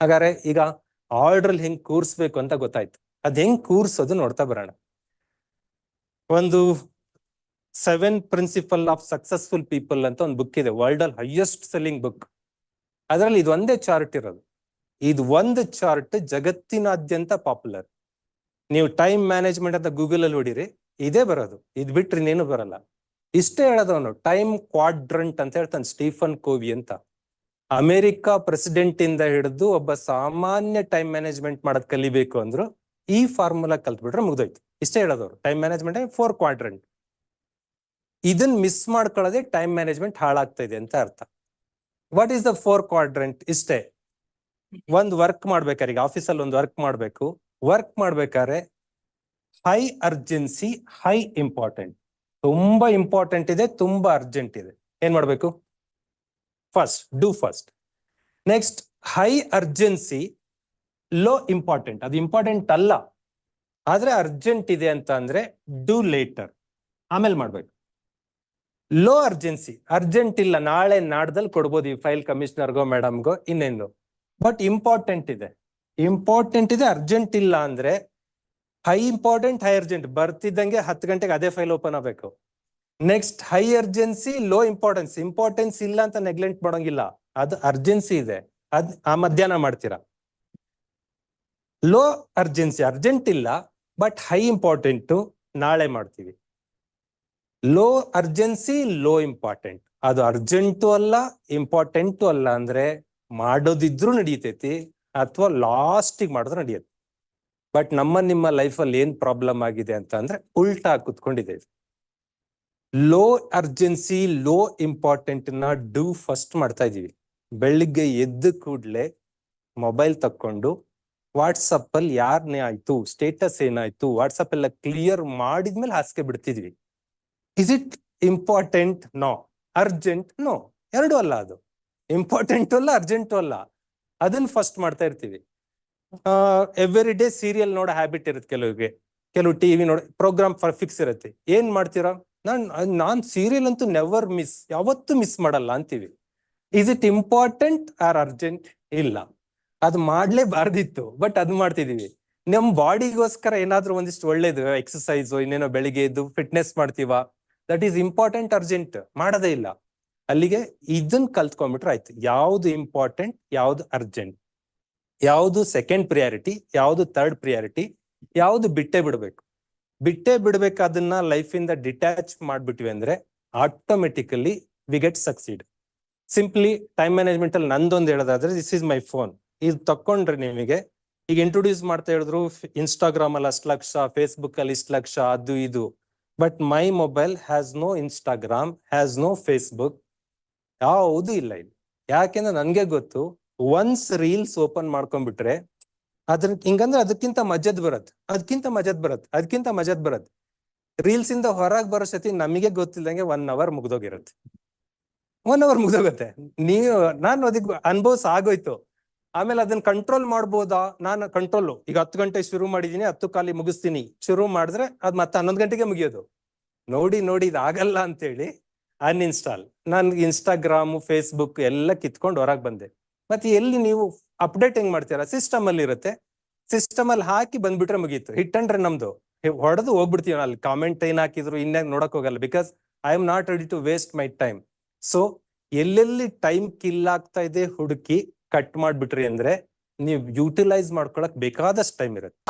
ಹಾಗಾದ್ರೆ ಈಗ ಆರ್ಡರ್ ಹೆಂಗ್ ಕೂರ್ಸ್ಬೇಕು ಅಂತ ಗೊತ್ತಾಯ್ತು. ಅದ್ ಹೆಂಗ್ ಕೂರ್ಸೋದು ನೋಡ್ತಾ ಬರೋಣ. ಒಂದು seven principle of successful people ಅಂತ ಒಂದು ಬುಕ್ ಇದೆ. ವರ್ಲ್ಡ್ ಅಲ್ಲಿ ಹೈಯೆಸ್ಟ್ ಸೆಲ್ಲಿಂಗ್ ಬುಕ್ ಅದರಲ್ಲಿ ಇದು ಒಂದೇ ಚಾರ್ಟ್ ಇರೋದು. ಇದು ಒಂದು ಚಾರ್ಟ್ ಜಗತ್ತಿನಾದ್ಯಂತ ಪಾಪ್ಯುಲರ್ ನೀವು ಟೈಮ್ ಮ್ಯಾನೇಜ್ಮೆಂಟ್ ಅಂತ ಗೂಗಲ್ ಅಲ್ಲಿ ಹೊಡಿರಿ ಇದೇ ಬರೋದು. ಇದು ಬಿಟ್ರೆ ಇನ್ನೇನು ಬರಲ್ಲ. ಇಷ್ಟೇ ಹೇಳೋದವನು ಟೈಮ್ ಕ್ವಾಡ್ರಂಟ್ ಅಂತ ಹೇಳ್ತಾನೆ, ಸ್ಟೀಫನ್ ಕೋವಿ ಅಂತ. ಅಮೆರಿಕ ಪ್ರೆಸಿಡೆಂಟ್ ಇಂದ ಹಿಡಿದು ಒಬ್ಬ ಸಾಮಾನ್ಯ ಟೈಮ್ ಮ್ಯಾನೇಜ್ಮೆಂಟ್ ಮಾಡೋದ್ ಕಲಿಬೇಕು ಅಂದ್ರು ಈ ಫಾರ್ಮುಲಾ ಕಲ್ತ್ಬಿಟ್ರೆ ಮುಗ್ದೋಯ್ತು. ಇಷ್ಟೇ ಹೇಳೋದವ್ರು ಟೈಮ್ ಮ್ಯಾನೇಜ್ಮೆಂಟ್ ಫೋರ್ ಕ್ವಾಡ್ರೆಂಟ್ ಇದನ್ ಮಿಸ್ ಮಾಡ್ಕೊಳ್ಳೋದೇ ಟೈಮ್ ಮ್ಯಾನೇಜ್ಮೆಂಟ್ ಹಾಳಾಗ್ತಾ ಇದೆ ಅಂತ ಅರ್ಥ. What is the four quadrant ಇಷ್ಟೇ. ಒಂದ್ ವರ್ಕ್ ಮಾಡ್ಬೇಕಾರೆ, ಈಗ ಆಫೀಸಲ್ಲಿ ಒಂದು ವರ್ಕ್ ಮಾಡ್ಬೇಕು. ವರ್ಕ್ ಮಾಡ್ಬೇಕಾದ್ರೆ ಹೈ ಅರ್ಜೆನ್ಸಿ ಹೈ ಇಂಪಾರ್ಟೆಂಟ್ ತುಂಬಾ ಇಂಪಾರ್ಟೆಂಟ್ ಇದೆ, ತುಂಬಾ ಅರ್ಜೆಂಟ್ ಇದೆ. ಏನ್ ಮಾಡ್ಬೇಕು? First do first next high urgency low important ಅದು ಇಂಪಾರ್ಟೆಂಟ್ ಅಲ್ಲ. ಆದ್ರೆ ಅರ್ಜೆಂಟ್ ಇದೆ ಅಂತ ಅಂದ್ರೆ ಡೂ ಲೇಟರ್ ಆಮೇಲೆ ಮಾಡ್ಬೇಕು. ಲೋ ಅರ್ಜೆನ್ಸಿ ಅರ್ಜೆಂಟ್ ಇಲ್ಲ. ನಾಳೆ ನಾಡ್ದಲ್ಲಿ ಕೊಡ್ಬೋದು ಈ ಫೈಲ್ ಕಮಿಷನರ್ಗೋ, ಮೇಡಮ್ಗೋ, ಇನ್ನೇನು. ಬಟ್ ಇಂಪಾರ್ಟೆಂಟ್ ಇದೆ. ಇಂಪಾರ್ಟೆಂಟ್ ಇದೆ ಅರ್ಜೆಂಟ್ ಇಲ್ಲ ಅಂದ್ರೆ ಹೈ ಇಂಪಾರ್ಟೆಂಟ್ ಹೈ ಅರ್ಜೆಂಟ್ ಬರ್ತಿದ್ದಂಗೆ ಹತ್ತು ಗಂಟೆಗೆ ಅದೇ ಫೈಲ್ ಓಪನ್ ಆಗ್ಬೇಕು. Next high urgency low importance importance ಇಲ್ಲ ಅಂತ ನೆಗ್ಲೆಕ್ಟ್ ಮಾಡೋಂಗಿಲ್ಲ. ಅದು ಅರ್ಜೆನ್ಸಿ ಇದೆ. ಅದ್ ಆ ಮಧ್ಯಾಹ್ನ ಮಾಡ್ತೀರಾ? ಲೋ ಅರ್ಜೆನ್ಸಿ ಅರ್ಜೆಂಟ್ ಇಲ್ಲ ಬಟ್ ಹೈ ಇಂಪಾರ್ಟೆಂಟ್ ನಾಳೆ ಮಾಡ್ತೀವಿ. ಲೋ ಅರ್ಜೆನ್ಸಿ ಲೋ ಇಂಪಾರ್ಟೆಂಟ್ ಅದು ಅರ್ಜೆಂಟು ಅಲ್ಲ ಇಂಪಾರ್ಟೆಂಟು ಅಲ್ಲ ಅಂದ್ರೆ ಮಾಡೋದಿದ್ರು ನಡೀತೈತಿ, ಅಥವಾ ಲಾಸ್ಟಿಗೆ ಮಾಡಿದ್ರು ನಡೆಯುತ್ತೆ. ಬಟ್ ನಮ್ಮ ನಿಮ್ಮ ಲೈಫಲ್ಲಿ ಏನ್ ಪ್ರಾಬ್ಲಮ್ ಆಗಿದೆ ಅಂತ ಅಂದ್ರೆ ಉಲ್ಟಾ ಕುತ್ಕೊಂಡಿದೆ ಲೋ ಅರ್ಜೆನ್ಸಿ ಲೋ ಇಂಪಾರ್ಟೆಂಟ್ನ ಡೂ ಫಸ್ಟ್ ಮಾಡ್ತಾ ಇದೀವಿ ಬೆಳಿಗ್ಗೆ ಎದ್ದ ಕೂಡ್ಲೆ ಮೊಬೈಲ್ ತಕ್ಕೊಂಡು ವಾಟ್ಸಪ್ ಅಲ್ಲಿ ಯಾರನ್ನೇ ಆಯ್ತು ಸ್ಟೇಟಸ್ ಏನಾಯ್ತು ವಾಟ್ಸಪ್ ಎಲ್ಲ ಕ್ಲಿಯರ್ ಮಾಡಿದ್ಮೇಲೆ ಹಾಸಿಗೆ ಬಿಡ್ತಿದ್ವಿ. Is it important no urgent no ಎರಡು ಅಲ್ಲ ಅದು. ಇಂಪಾರ್ಟೆಂಟ್ ಅಲ್ಲ ಅರ್ಜೆಂಟ್ ಅಲ್ಲ. ಅದನ್ನ ಫಸ್ಟ್ ಮಾಡ್ತಾ ಇರ್ತೀವಿ. ಎವ್ರಿ ಡೇ ಸೀರಿಯಲ್ ನೋಡೋ ಹ್ಯಾಬಿಟ್ ಇರುತ್ತೆ ಕೆಲವರಿಗೆ. ಕೆಲವು ಟಿವಿ ನೋಡ ಪ್ರೋಗ್ರಾಮ್ ಫಿಕ್ಸ್ ಇರುತ್ತೆ. ಏನ್ ಮಾಡ್ತೀರಾ? ನಾನ್ ನಾನ್ ಸೀರಿಯಲ್ ಅಂತೂ ನೆವರ್ ಮಿಸ್ ಯಾವತ್ತೂ ಮಿಸ್ ಮಾಡಲ್ಲ ಅಂತೀವಿ. Is it important or urgent ಇಲ್ಲ. ಅದು ಮಾಡ್ಲೇಬಾರ್ದಿತ್ತು ಬಟ್ ಅದ್ ಮಾಡ್ತಿದೀವಿ. ನಮ್ ಬಾಡಿಗೋಸ್ಕರ ಏನಾದ್ರೂ ಒಂದಿಷ್ಟು ಒಳ್ಳೇದು ಎಕ್ಸಸೈಸ್ ಇನ್ನೇನೋ ಬೆಳಿಗ್ಗೆ ಎದ್ದು ಫಿಟ್ನೆಸ್ ಮಾಡ್ತೀವ ದಟ್ ಈಸ್ ಇಂಪಾರ್ಟೆಂಟ್ ಅರ್ಜೆಂಟ್ ಮಾಡೋದೇ ಇಲ್ಲ. ಅಲ್ಲಿಗೆ ಇದನ್ ಕಲ್ತ್ಕೊಂಡ್ಬಿಟ್ರೆ ಆಯ್ತು. ಯಾವ್ದು ಇಂಪಾರ್ಟೆಂಟ್ ಯಾವ್ದು ಅರ್ಜೆಂಟ್ ಯಾವ್ದು ಸೆಕೆಂಡ್ ಪ್ರಿಯಾರಿಟಿ ಯಾವ್ದು ಥರ್ಡ್ ಪ್ರಿಯಾರಿಟಿ ಯಾವ್ದು ಬಿಟ್ಟೆ ಬಿಡ್ಬೇಕು? ಬಿಟ್ಟೇ ಬಿಡ್ಬೇಕು ಅದನ್ನ ಲೈಫ್ ಇಂದ ಡಿಟ್ಯಾಚ್ ಮಾಡ್ಬಿಟ್ವಿ ಅಂದ್ರೆ automatically we get succeed simply time management ಅಲ್ಲಿ ನಂದೊಂದು ಹೇಳೋದಾದ್ರೆ ದಿಸ್ ಇಸ್ ಮೈ ಫೋನ್ ಇದು ತಕೊಂಡ್ರೆ ನಿಮಗೆ, ಈಗ ಇಂಟ್ರೊಡ್ಯೂಸ್ ಮಾಡ್ತಾ ಹೇಳಿದ್ರು ಇನ್ಸ್ಟಾಗ್ರಾಮ್ ಅಲ್ಲಿ ಅಷ್ಟು ಲಕ್ಷ ಫೇಸ್ಬುಕ್ ಅಲ್ಲಿ ಇಷ್ಟು ಲಕ್ಷ, ಅದು ಇದು. But my mobile has no Instagram has no Facebook ಯಾವುದು ಇಲ್ಲ ಇಲ್ಲಿ. ಯಾಕೆಂದ್ರೆ ನನ್ಗೆ ಗೊತ್ತು ಒನ್ಸ್ ರೀಲ್ಸ್ ಓಪನ್ ಮಾಡ್ಕೊಂಡ್ಬಿಟ್ರೆ ಅದ್ರ ಹಿಂಗಂದ್ರೆ ಅದಕ್ಕಿಂತ ಮಜದ್ ಬರತ್ ಅದಕ್ಕಿಂತ ಮಜದ್ ಬರತ್ ಅದಕ್ಕಿಂತ ಮಜದ್ ಬರತ್ ರೀಲ್ಸ್ ಇಂದ ಹೊರಗ್ ಬರೋ ಸತಿ ನಮಗೆ ಗೊತ್ತಿಲ್ದಂಗೆ ಒನ್ ಅವರ್ ಮುಗ್ದೋಗಿರತ್ತೆ. ಒನ್ ಅವರ್ ಮುಗ್ದೋಗತ್ತೆ. ನೀವು, ನಾನು ಅದಕ್ಕೆ ಅನುಭವಿಸ ಆಗೋಯ್ತು. ಆಮೇಲೆ ಅದನ್ನ ಕಂಟ್ರೋಲ್ ಮಾಡ್ಬೋದಾ? ನಾನು ಕಂಟ್ರೋಲ್ ಈಗ ಹತ್ತು ಗಂಟೆ ಶುರು ಮಾಡಿದೀನಿ, ಹತ್ತು ಕಾಲಿ ಮುಗಿಸ್ತೀನಿ. ಶುರು ಮಾಡಿದ್ರೆ ಅದ್ ಮತ್ತೆ ಹನ್ನೊಂದು ಗಂಟೆಗೆ ಮುಗಿಯೋದು. ನೋಡಿ ನೋಡಿ ಇದಾಗಲ್ಲ ಅಂತೇಳಿ ಅನ್ಇನ್ಸ್ಟಾಲ್ ನಾನು ಇನ್ಸ್ಟಾಗ್ರಾಮ್ ಫೇಸ್ಬುಕ್ ಎಲ್ಲ ಕಿತ್ಕೊಂಡು ಹೊರಗೆ ಬಂದೆ. ಮತ್ತೆ ಎಲ್ಲಿ ನೀವು ಅಪ್ಡೇಟ್ ಹೆಂಗ್ ಮಾಡ್ತೀರಾ? ಸಿಸ್ಟಮ್ ಅಲ್ಲಿ ಇರುತ್ತೆ. ಸಿಸ್ಟಮ್ ಅಲ್ಲಿ ಹಾಕಿ ಬಂದ್ಬಿಟ್ರೆ ಮುಗೀತು. ಹಿಟ್ ಅಂದ್ರೆ ನಮ್ದು. ಹೊಡೆದು ಹೋಗ್ಬಿಡ್ತೀವಿ ಅಲ್ಲಿ. ಕಾಮೆಂಟ್ ಏನ್ ಹಾಕಿದ್ರು ಇನ್ಯಾಗ ನೋಡಕ್ ಹೋಗಲ್ಲ. Because I am not ready to waste my time so ಎಲ್ಲೆಲ್ಲಿ ಟೈಮ್ ಕಿಲ್ ಆಗ್ತಾ ಇದೆ ಹುಡುಕಿ ಕಟ್ ಮಾಡ್ಬಿಟ್ರಿ ಅಂದ್ರೆ, ನೀವು ಯೂಟಿಲೈಸ್ ಮಾಡ್ಕೊಳಕ್ ಬೇಕಾದಷ್ಟು ಟೈಮ್ ಇರುತ್ತೆ.